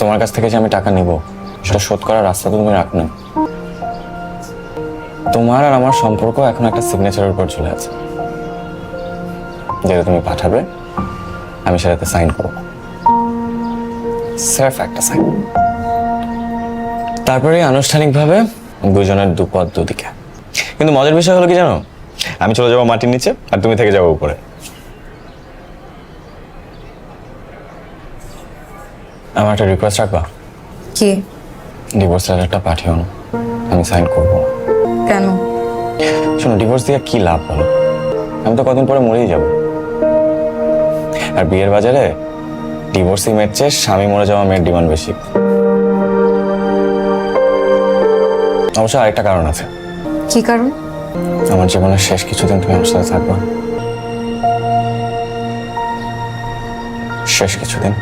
তোমার কাছ থেকে যে আমি টাকা নিব, সেটা শোধ করার রাস্তা তো তুমি রাখো না তোমার আর আমার সম্পর্ক এখন একটা সিগনেচারের উপর চলে আছে। যেটা তুমি পাঠাবে, আমি সেটাতে সাইন করব। স্যার একটা সাইন তারপরে আনুষ্ঠানিকভাবে দুজনের দুপদ দুদিকে। কিন্তু মজার বিষয় হলো কি জানো? আমি চলে যাব মাটির নিচে, আর তুমি থেকে যাব উপরে। আমার একটা রিকোয়েস্ট রাখবা? কি? ডিভোর্স লেটারটা পাঠিও না। আমি সাইন করব। কেন? শোনো ডিভোর্স দিয়ে কি লাভ বলো? আমি তো কদিন পরে মরেই যাব। আর বিয়ের বাজারে ডিভোর্সি মেয়ের চেয়ে স্বামী মরে যাওয়া মেয়ের ডিমান্ড বেশি। অবশ্য আরেকটা কারণ আছে। কি কারণ? আমার জীবনের শেষ কিছুদিন তুমি আমার সাথে থাকবা। শেষ কিছুদিন।